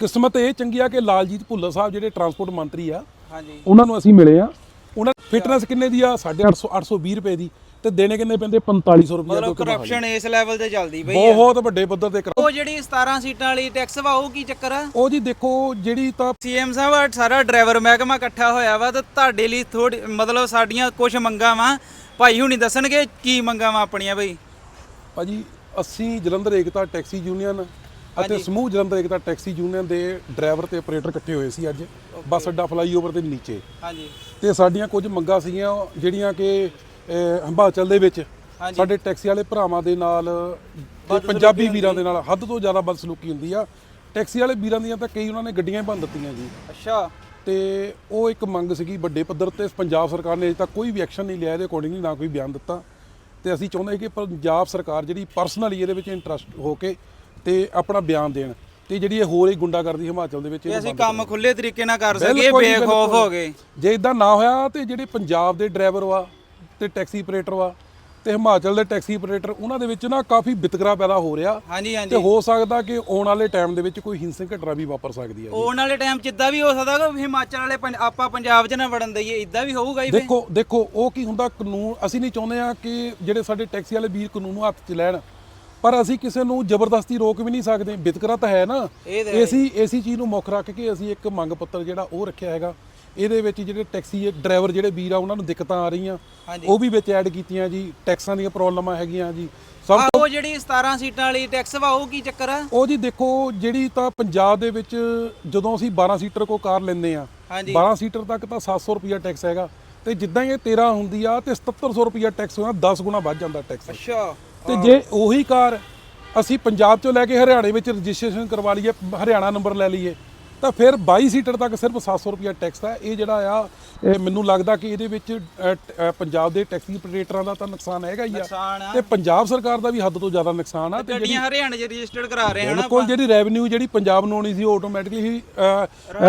ਕਿਸਮਤ ਇਹ ਚੰਗੀ ਆ ਕਿ ਲਾਲਜੀਤ ਭੁੱਲਰ ਸਾਹਿਬ ਜਿਹੜੇ ਟਰਾਂਸਪੋਰਟ ਮੰਤਰੀ ਆ ਹਾਂਜੀ। ਉਹਨਾਂ ਨੂੰ ਅਸੀਂ ਮਿਲੇ ਆ। ਉਹਨਾਂ ਫਿਟਨੈਸ ਕਿੰਨੇ ਦੀ ਆ? 850 820 ਰੁਪਏ ਦੀ। ਤੇ ਦੇਣੇ ਕਿੰਨੇ ਪੈਂਦੇ? 4500 ਰੁਪਏ ਮਤਲਬ ਕਰਪਸ਼ਨ ਇਸ ਲੈਵਲ ਤੇ ਚੱਲਦੀ ਆ। ਬਹੁਤ ਵੱਡੇ ਪੱਧਰ ਤੇ ਉਹ ਜਿਹੜੀ 17 ਸੀਟਾਂ ਵਾਲੀ ਟੈਕਸ ਵਾ ਉਹ ਕੀ ਚੱਕਰ ਆ? ਉਹ ਜੀ ਦੇਖੋ ਜਿਹੜੀ ਤਾਂ ਸੀਐਮ ਸਾਹਿਬ ਸਾਰਾ ਡਰਾਈਵਰ ਮਹਿਕਮਾ ਇਕੱਠਾ ਹੋਇਆ ਵਾ ਤੇ ਤੁਹਾਡੇ ਲਈ ਥੋੜੀ ਮਤਲਬ ਸਾਡੀਆਂ ਕੁਝ ਮੰਗਾਂ ਵਾ। ਭਾਈ ਹੁਣੀ ਦੱਸਣਗੇ ਕੀ ਮੰਗਾਂ ਵਾ ਆਪਣੀਆਂ ਬਈ? ਭਾਜੀ ਅਸੀਂ ਜਲੰਧਰ ਏਕਤਾ ਟੈਕਸੀ ਯੂਨੀਅਨ ਅਤੇ ਸਮੂਹ ਜਲੰਧਰ ਏਕਤਾ ਟੈਕਸੀ ਯੂਨੀਅਨ ਦੇ ਡਰਾਈਵਰ ਤੇ ਆਪਰੇਟਰ ਇਕੱਠੇ ਹੋਏ ਸੀ ਅੱਜ। ਬੱਸ ਅੱਡਾ ਫਲਾਈਓਵਰ ਦੇ ਨੀਚੇ। ਹਾਂਜੀ। ਤੇ ਸਾਡੀਆਂ ਕੁਝ ਮੰਗਾਂ ਸੀਗੀਆਂ ਜਿਹੜੀਆਂ ਕਿ ਹਿਮਾਚਲ ਦੇ ਵਿੱਚ। ਸਾਡੇ ਟੈਕਸੀ ਵਾਲੇ ਭਰਾਵਾਂ ਦੇ ਨਾਲ ਤੇ ਪੰਜਾਬੀ ਵੀਰਾਂ ਦੇ ਨਾਲ ਹੱਦ ਤੋਂ ਜ਼ਿਆਦਾ ਬਦਸਲੂਕੀ ਹੁੰਦੀ ਆ। ਟੈਕਸੀ ਵਾਲੇ ਵੀਰਾਂ ਦੀਆਂ ਤਾਂ ਕਈ ਉਹਨਾਂ ਨੇ ਗੱਡੀਆਂ ਹੀ ਭੰਨ ਦਿੱਤੀਆਂ ਜੀ। ਅੱਛਾ। ਤੇ ਉਹ ਇੱਕ ਮੰਗ ਸੀਗੀ ਵੱਡੇ ਪੱਧਰ ਤੇ। ਪੰਜਾਬ ਸਰਕਾਰ ਨੇ ਅਜੇ ਤੱਕ ਕੋਈ ਵੀ ਐਕਸ਼ਨ ਨਹੀਂ ਲਿਆ ਇਹਦੇ ਅਕੋਰਡਿੰਗਲੀ ਨਾ ਕੋਈ ਬਿਆਨ ਦਿੱਤਾ। ਤੇ ਅਸੀਂ ਚਾਹੁੰਦੇ ਕਿ ਪੰਜਾਬ ਸਰਕਾਰ ਜਿਹੜੀ ਪਰਸਨਲੀ ਇਹਦੇ ਵਿੱਚ ਇੰਟਰਸਟ ਹੋ ਕੇ ਤੇ ਆਪਣਾ ਬਿਆਨ ਦੇਣ ਤੇ ਜਿਹੜੀ ਇਹ ਹੋਰ ਹੀ ਗੁੰਡਾਗਰਦੀ ਹਿਮਾਚਲ ਦੇ ਵਿੱਚ ਤੇ ਇਹਨੂੰ ਅਸੀਂ ਕੰਮ ਖੁੱਲੇ ਤਰੀਕੇ ਨਾਲ ਕਰ ਸਕੀਏ ਬੇਖੌਫ। ਹੋ ਗਏ। ਜੇ ਇਦਾਂ ਨਾ ਹੋਇਆ ਤੇ ਜਿਹੜੇ ਪੰਜਾਬ ਦੇ ਡਰਾਈਵਰ ਵਾ ਤੇ ਟੈਕਸੀ ਆਪਰੇਟਰ ਵਾ ਤੇ ਹਿਮਾਚਲ ਦੇ ਟੈਕਸੀ ਆਪਰੇਟਰ ਉਹਨਾਂ ਦੇ ਵਿੱਚ ਨਾ ਕਾਫੀ ਵਿਤਕਰਾ ਪੈਦਾ ਹੋ ਰਿਹਾ। ਹਾਂਜੀ ਤੇ ਹਾਂਜੀ ਹੋ ਸਕਦਾ ਕਿ ਆਉਣ ਵਾਲੇ ਟਾਈਮ ਦੇ ਵਿੱਚ ਕੋਈ ਹਿੰਸਕ ਘਟਨਾ ਵੀ ਵਾਪਰ ਸਕਦੀ ਹੈ। ਆਉਣ ਵਾਲੇ ਟਾਈਮ ਜਿੱਦਾਂ ਵੀ ਹੋ ਸਕਦਾ ਕਿ ਹਿਮਾਚਲ ਵਾਲੇ ਆਪਾਂ ਪੰਜਾਬ 'ਚ ਨਾ ਵੜਨ ਦਈਏ ਇਦਾਂ ਵੀ ਹੋਊਗਾ ਹੀ ਦੇਖੋ ਦੇਖੋ ਉਹ ਕੀ ਹੁੰਦਾ ਕਾਨੂੰਨ ਅਸੀਂ ਨਹੀਂ ਚਾਹੁੰਦੇ ਆ ਕਿ ਜਿਹੜੇ ਸਾਡੇ ਟੈਕਸੀ ਵਾਲੇ ਵੀਰ ਕਾਨੂੰਨ ਨੂੰ ਹੱਥ 'ਚ ਲੈਣ ਪਰ ਅਸੀਂ ਕਿਸੇ ਨੂੰ ਜ਼ਬਰਦਸਤੀ ਰੋਕ ਵੀ ਨਹੀਂ ਸਕਦੇ। ਵਿਤਕਰਾ ਤਾਂ ਹੈ ਨਾ। ਇਹ ਤਾਂ ਹੈ। ਅਸੀਂ ਇਸੀ ਚੀਜ਼ ਨੂੰ ਮੁੱਖ ਰੱਖ ਕੇ ਅਸੀਂ ਇੱਕ ਮੰਗ ਪੱਤਰ ਜਿਹੜਾ ਉਹ ਰੱਖਿਆ ਹੈਗਾ। ਇਹਦੇ ਵਿੱਚ ਜਿਹੜੇ ਟੈਕਸੀ ਡਰਾਈਵਰ ਜਿਹੜੇ ਵੀਰ ਆ ਉਹਨਾਂ ਨੂੰ ਦਿੱਕਤਾਂ ਆ ਰਹੀਆਂ। ਹਾਂਜੀ। ਉਹ ਵੀ ਵਿੱਚ ਐਡ ਕੀਤੀਆਂ ਜੀ। ਟੈਕਸਾਂ ਦੀਆਂ ਪ੍ਰੋਬਲਮਾਂ ਹੈਗੀਆਂ ਜੀ। ਸਭ ਆਹ ਉਹ ਜਿਹੜੀ 17 ਸੀਟਾਂ ਵਾਲੀ ਟੈਕਸ ਵਾ ਉਹ ਕੀ ਚੱਕਰ ਆ? ਉਹ ਜੀ ਦੇਖੋ ਜਿਹੜੀ ਤਾਂ ਪੰਜਾਬ ਦੇ ਵਿੱਚ ਜਦੋਂ ਅਸੀਂ 12 ਸੀਟਰ ਕੋ ਕਾਰ ਲੈਂਦੇ ਆ ਹਾਂਜੀ। 12 ਸੀਟਰ ਤੱਕ ਤਾਂ 700 ਰੁਪਿਆ ਟੈਕਸ ਹੈਗਾ। ਤੇ ਜਿੱਦਾਂ ਹੀ ਇਹ 13 ਹੁੰਦੀ ਆ ਤੇ 7700 ਰੁਪਿਆ ਟੈਕਸ ਹੋਣਾ 10 ਗੁਣਾ ਵੱਧ ਜਾਂਦਾ ਟੈਕਸ। ਅੱਛਾ। ਤੇ ਜੇ ਉਹੀ ਕਾਰ ਅਸੀਂ ਪੰਜਾਬ ਚੋਂ ਲੈ ਕੇ ਹਰਿਆਣੇ ਵਿੱਚ ਰਜਿਸਟ੍ਰੇਸ਼ਨ ਕਰਵਾ ਲਈਏ ਹਰਿਆਣਾ ਨੰਬਰ ਲੈ ਲਈਏ ਤਾਂ ਫਿਰ 22 ਸੀਟਰ ਤੱਕ ਸਿਰਫ 700 ਰੁਪਿਆ ਟੈਕਸ ਆ ਇਹ ਜਿਹੜਾ ਆ ਇਹ ਮੈਨੂੰ ਲੱਗਦਾ ਕਿ ਇਹਦੇ ਵਿੱਚ ਪੰਜਾਬ ਦੇ ਟੈਕਸੀ ਆਪਰੇਟਰਾਂ ਦਾ ਤਾਂ ਨੁਕਸਾਨ ਹੈਗਾ ਹੀ ਆ। ਤੇ ਪੰਜਾਬ ਸਰਕਾਰ ਦਾ ਵੀ ਹੱਦ ਤੋਂ ਜ਼ਿਆਦਾ ਨੁਕਸਾਨ ਆ। ਤੇ ਜਿਹੜੀ ਗੱਡੀਆਂ ਹਰਿਆਣੇ 'ਚ ਰਜਿਸਟਰਡ ਕਰਾ ਰਹੇ ਹਨ ਬਿਲਕੁਲ ਜਿਹੜੀ ਰੈਵਨਿਊ ਜਿਹੜੀ ਪੰਜਾਬ ਨੂੰ ਆਉਣੀ ਸੀ ਉਹ ਆਟੋਮੈਟਿਕਲੀ ਹੀ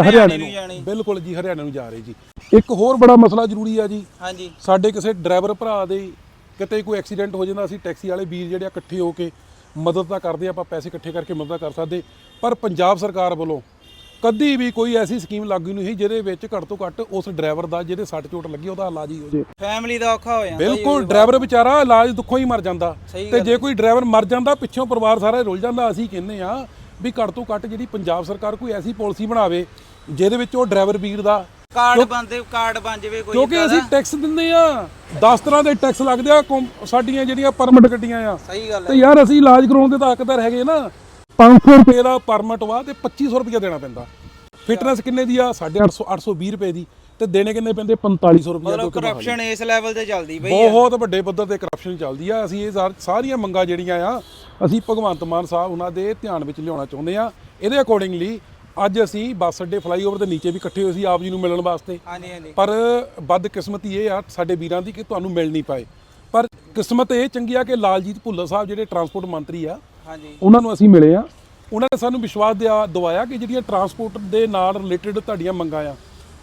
ਹਰਿਆਣੇ। ਨੂੰ। ਬਿਲਕੁਲ ਜੀ ਹਰਿਆਣੇ ਨੂੰ ਜਾ ਰਹੀ ਜੀ। ਇੱਕ ਹੋਰ ਬੜਾ ਮਸਲਾ ਜ਼ਰੂਰੀ ਆ ਜੀ। ਹਾਂਜੀ। ਸਾਡੇ ਕਿਸੇ ਡਰਾਈਵਰ ਭਰਾ ਦੇ ਕਿਤੇ ਕੋਈ ਐਕਸੀਡੈਂਟ ਹੋ ਜਾਂਦਾ ਅਸੀਂ ਟੈਕਸੀ ਵਾਲੇ ਵੀਰ ਜਿਹੜੇ ਆ ਇਕੱਠੇ ਹੋ ਕੇ ਮਦਦ ਤਾਂ ਕਰਦੇ ਆਪਾਂ ਪੈਸੇ ਇਕੱਠੇ ਕਰਕੇ ਮਦਦ ਕਰ ਸਕਦੇ। ਪਰ ਪੰਜਾਬ ਸਰਕਾਰ ਵੱਲੋਂ ਕਦੀ ਵੀ ਕੋਈ ਐਸੀ ਸਕੀਮ ਲਾਗੂ ਨਹੀਂ ਹੋਈ ਜਿਹਦੇ ਵਿੱਚ ਘੱਟ ਤੋਂ ਘੱਟ ਉਸ ਡਰਾਈਵਰ ਦਾ ਜਿਹਦੇ ਸੱਟ ਚੋਟ ਲੱਗੀ ਉਹਦਾ ਇਲਾਜ ਹੀ ਹੋ ਜੇ ਫੈਮਿਲੀ ਦਾ ਔਖਾ ਹੋ ਜਾਂਦਾ। ਬਿਲਕੁਲ ਡਰਾਈਵਰ ਵਿਚਾਰਾ ਇਲਾਜ ਦੁੱਖੋਂ ਹੀ ਮਰ ਜਾਂਦਾ। ਤੇ ਜੇ ਕੋਈ ਡਰਾਈਵਰ ਮਰ ਜਾਂਦਾ ਪਿੱਛੋਂ ਪਰਿਵਾਰ ਸਾਰਾ ਰੁੱਲ ਜਾਂਦਾ ਅਸੀਂ ਕਹਿੰਦੇ ਆ ਵੀ ਘੱਟ ਤੋਂ ਘੱਟ ਜਿਹੜੀ ਪੰਜਾਬ ਸਰਕਾਰ ਕੋਈ ਐਸੀ ਪਾਲਿਸੀ ਬਣਾਵੇ ਜਿਹਦੇ ਵਿੱਚ ਉਹ ਡਰਾਈਵਰ ਵੀਰ ਦਾ ਕਾਰਡ ਬੰਦੇ ਕਾਰਡ ਬਣ ਜਾਵੇ ਕੋਈ ਕਿਉਂਕਿ ਅਸੀਂ। ਟੈਕਸ ਦਿੰਦੇ ਆ 10 ਤਰ੍ਹਾਂ ਦੇ ਟੈਕਸ ਲੱਗਦੇ ਆ ਕੌਮ- ਸਾਡੀਆਂ ਜਿਹੜੀਆਂ ਪਰਮਿਟ ਗੱਡੀਆਂ ਆ। ਸਹੀ ਗੱਲ ਹੈ। ਤੇ ਯਾਰ ਅਸੀਂ ਇਲਾਜ ਕਰਾਉਣ ਦੇ ਤਾਂ ਹੱਕਦਾਰ ਹੈਗੇ ਨਾ 500 ਰੁਪਏ ਦਾ ਪਰਮਿਟ ਵਾ ਤੇ 2500 ਰੁਪਏ ਦੇਣਾ ਪੈਂਦਾ। ਫਿਟਨੈਸ ਕਿੰਨੇ ਦੀ ਆ? 850 820 ਰੁਪਏ ਦੀ। ਤੇ ਦੇਣੇ ਕਿੰਨੇ ਪੈਂਦੇ? 4500 ਰੁਪਏ ਮਤਲਬ ਕਰਪਸ਼ਨ ਇਸ ਲੈਵਲ ਤੇ ਚੱਲਦੀ ਆ। ਬਹੁਤ ਵੱਡੇ ਪੱਧਰ ਤੇ ਕਰਪਸ਼ਨ ਚੱਲਦੀ ਆ। ਅਸੀਂ ਇਹ ਸਾਰ- ਸਾਰੀਆਂ ਮੰਗਾਂ ਜਿਹੜੀਆਂ ਆ ਅਸੀਂ ਭਗਵੰਤ ਮਾਨ ਸਾਹਿਬ ਉਹਨਾਂ ਦੇ ਧਿਆਨ ਵਿੱਚ ਲਿਆਉਣਾ ਚਾਹੁੰਦੇ ਆ। ਇਹਦੇ ਅਕੋਰਡਿੰਗਲੀ ਅੱਜ ਅਸੀਂ ਬੱਸ ਅੱਡੇ ਫਲਾਈਓਵਰ ਦੇ ਨੀਚੇ ਵੀ ਇਕੱਠੇ ਹੋਏ ਸੀ ਆਪ ਜੀ ਨੂੰ ਮਿਲਣ ਵਾਸਤੇ। ਹਾਂਜੀ ਹਾਂਜੀ। ਪਰ ਬਦਕਿਸਮਤੀ ਇਹ ਆ ਸਾਡੇ ਵੀਰਾਂ ਦੀ ਕਿ ਤੁਹਾਨੂੰ ਮਿਲ ਨਹੀਂ ਪਾਏ। ਪਰ ਕਿਸਮਤ ਇਹ ਚੰਗੀ ਆ ਕਿ ਲਾਲਜੀਤ ਭੁੱਲਰ ਸਾਹਿਬ ਜਿਹੜੇ ਟਰਾਂਸਪੋਰਟ ਮੰਤਰੀ ਆ ਹਾਂਜੀ। ਉਹਨਾਂ ਨੂੰ ਅਸੀਂ ਮਿਲੇ ਆ। ਉਹਨਾਂ ਨੇ ਸਾਨੂੰ ਵਿਸ਼ਵਾਸ ਦਿਆ ਦਵਾਇਆ ਕਿ ਜਿਹੜੀਆਂ ਟਰਾਂਸਪੋਰਟ ਦੇ ਨਾਲ ਰਿਲੇਟਡ ਤੁਹਾਡੀਆਂ ਮੰਗਾਂ ਆ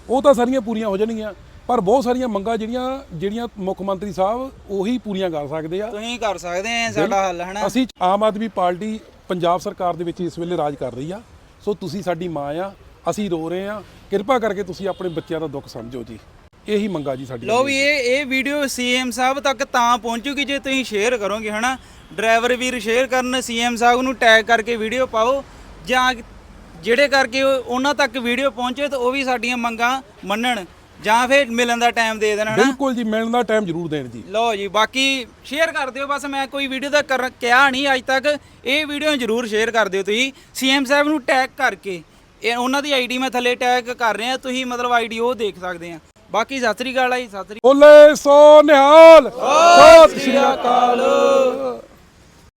ਉਹ ਤਾਂ ਸਾਰੀਆਂ ਪੂਰੀਆਂ ਹੋ ਜਾਣਗੀਆਂ। ਪਰ ਬਹੁਤ ਸਾਰੀਆਂ ਮੰਗਾਂ ਜਿਹੜੀਆਂ ਜਿਹੜੀਆਂ ਮੁੱਖ ਮੰਤਰੀ ਸਾਹਿਬ ਉਹੀ ਪੂਰੀਆਂ ਕਰ ਸਕਦੇ ਆ। ਤੁਸੀਂ ਕਰ ਸਕਦੇ ਆ ਸਾਡਾ ਹੱਲ ਹਨਾ ਅਸੀਂ ਆਮ ਆਦਮੀ ਪਾਰਟੀ ਪੰਜਾਬ ਸਰਕਾਰ ਦੇ ਵਿੱਚ ਇਸ ਵੇਲੇ ਰਾਜ ਕਰ ਰਹੀ ਆ। ਸੋ ਤੁਸੀਂ ਸਾਡੀ ਮਾਂ ਆ ਅਸੀਂ ਰੋ ਰਹੇ ਆ। ਕਿਰਪਾ ਕਰਕੇ ਤੁਸੀਂ ਆਪਣੇ ਬੱਚਿਆਂ ਦਾ ਦੁੱਖ ਸਮਝੋ ਜੀ। ਇਹੀ ਮੰਗਾ ਜੀ ਸਾਡੀ ਲੋ ਵੀ ਇਹ ਇਹ ਵੀਡੀਓ ਸੀਐਮ ਸਾਹਿਬ ਤੱਕ ਤਾਂ ਪਹੁੰਚੂਗੀ ਜੇ ਤੁਸੀਂ ਸ਼ੇਅਰ ਕਰੋਗੇ ਹਨਾ? ਡਰਾਈਵਰ ਵੀਰ ਸ਼ੇਅਰ ਕਰਨ ਸੀਐਮ ਸਾਹਿਬ ਨੂੰ ਟੈਗ ਕਰਕੇ ਵੀਡੀਓ ਪਾਓ। ਜਾਂ ਜਿਹੜੇ ਕਰਕੇ ਉਹ- ਉਹਨਾਂ ਤੱਕ ਵੀਡੀਓ ਪਹੁੰਚੇ ਤਾਂ ਉਹ ਵੀ ਸਾਡੀਆਂ ਮੰਗਾਂ ਮੰਨਣ। ਜਾਂ ਫਿਰ ਮਿਲਣ ਦਾ ਟਾਈਮ ਦੇ ਦੇਣ ਹਨਾ ਬਿਲਕੁਲ ਜੀ ਮਿਲਣ ਦਾ ਟਾਈਮ ਜ਼ਰੂਰ ਦੇਣ ਜੀ। ਲੋ ਜੀ ਬਾਕੀ ਸ਼ੇਅਰ ਕਰ ਦਿਓ ਬਸ ਮੈਂ ਕੋਈ ਵੀਡੀਓ ਦਾ ਕਰ ਕਿਹਾ ਨਹੀਂ ਅੱਜ ਤੱਕ। ਇਹ ਵੀਡੀਓ ਜ਼ਰੂਰ ਸ਼ੇਅਰ ਕਰ ਦਿਓ ਤੁਸੀਂ। ਸੀਐਮ ਸਾਹਿਬ ਨੂੰ ਟੈਗ ਕਰਕੇ। ਇਹ ਉਹਨਾਂ ਦੀ ਆਈਡੀ ਮੈਂ ਥੱਲੇ ਟੈਗ ਕਰ ਰਿਹਾ ਤੁਸੀਂ ਮਤਲਬ ਆਈਡੀ ਉਹ ਦੇਖ ਸਕਦੇ ਆ। ਬਾਕੀ ਸਤਿ ਸ੍ਰੀ ਅਕਾਲ ਆ ਜੀ ਸਤਿ ਸ੍ਰੀ ਬੋਲੇ ਸੋ ਨਿਹਾਲ। ਸਤਿ ਸ਼੍ਰੀ ਅਕਾਲ।